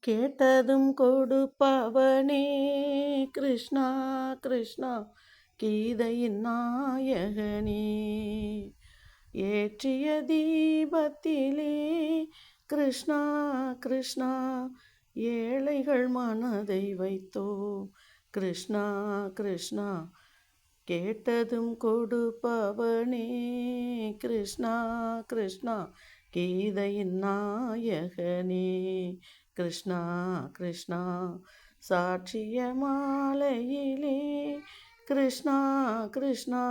கேட்டதும் கொடுப்பவனே. கிருஷ்ணா கிருஷ்ணா கீதையின் நாயகனே. ஏற்றிய தீபத்திலே கிருஷ்ணா கிருஷ்ணா ஏழைகள் மனதை வைத்தோ. கிருஷ்ணா கிருஷ்ணா கேட்டதும் கொடுப்பவனே. கிருஷ்ணா கிருஷ்ணா கீதையின் நாயகனே. கிருஷ்ணா கிருஷ்ணா சாட்சிய மாலையிலே. கிருஷ்ணா கிருஷ்ணா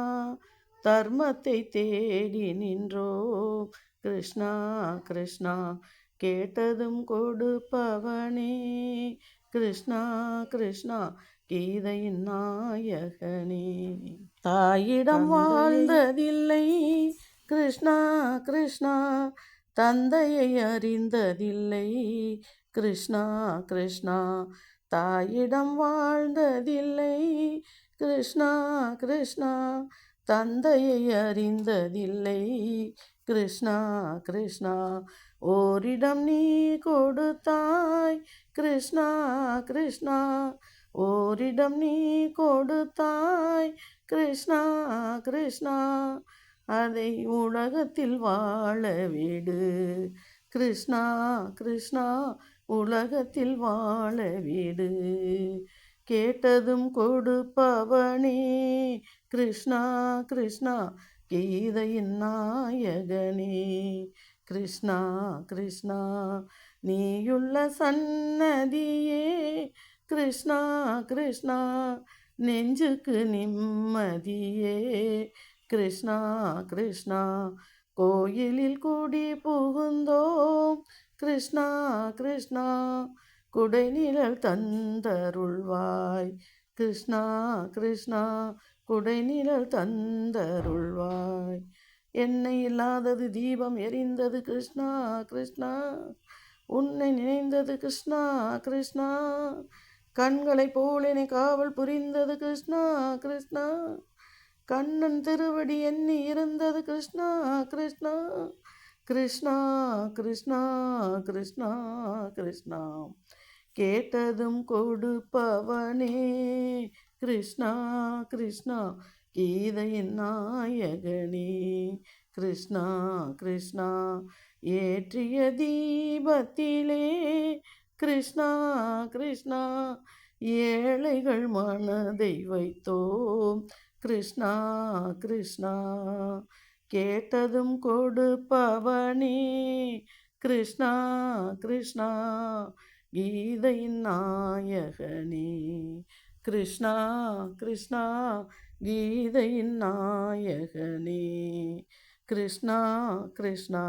தர்மத்தை தேடி நின்றோம் கிருஷ்ணா கிருஷ்ணா கேட்டதும் கொடுப்பவனே. கிருஷ்ணா கிருஷ்ணா கீதையின் நாயகனே. தாயிடம் வாழ்ந்ததில்லை. கிருஷ்ணா கிருஷ்ணா தந்தையை அறிந்ததில்லை. கிருஷ்ணா கிருஷ்ணா தாயிடம் வாழ்ந்ததில்லை. கிருஷ்ணா கிருஷ்ணா தந்தையை அறிந்ததில்லை. கிருஷ்ணா கிருஷ்ணா ஓரிடம் நீ கொடுத்தாய். கிருஷ்ணா கிருஷ்ணா ஓரிடம் நீ கொடுத்தாய். கிருஷ்ணா கிருஷ்ணா அதை உலகத்தில் வாழ வீடு. கிருஷ்ணா கிருஷ்ணா உலகத்தில் வாழ வீடு. கேட்டதும் கொடுப்பவனே கிருஷ்ணா கிருஷ்ணா கீதையின் நாயகனே கிருஷ்ணா கிருஷ்ணா நீயுள்ள சன்னதியே கிருஷ்ணா கிருஷ்ணா நெஞ்சுக்கு நிம்மதியே கிருஷ்ணா கிருஷ்ணா கோயிலில் குடி புகுந்தோம் கிருஷ்ணா கிருஷ்ணா குடைநிழல் தந்தருள்வாய். கிருஷ்ணா கிருஷ்ணா குடைநிழல் தந்தருள்வாய். எண்ணெய் இல்லாதது தீபம் எரிந்தது கிருஷ்ணா கிருஷ்ணா. உன்னை நினைந்தது கிருஷ்ணா கிருஷ்ணா. கண்களை போல் என்னை காவல் புரிந்தது கிருஷ்ணா கிருஷ்ணா. கண்ணன் திருவடி எண்ணி இருந்தது கிருஷ்ணா கிருஷ்ணா. கிருஷ்ணா கிருஷ்ணா கிருஷ்ணா கிருஷ்ணா. கேட்டதும் கொடுப்பவனே கிருஷ்ணா கிருஷ்ணா. கீதையின் நாயகனே கிருஷ்ணா கிருஷ்ணா. ஏற்றிய தீபத்திலே கிருஷ்ணா கிருஷ்ணா. ஏழைகள் மனதை வைத்தோம் கிருஷ்ணா கிருஷ்ணா. கேட்டதும் கொடுப்பவனே. கிருஷ்ணா கிருஷ்ணா கீதையின் நாயகனே. கிருஷ்ணா கிருஷ்ணா கீதையின் நாயகனே. கிருஷ்ணா கிருஷ்ணா.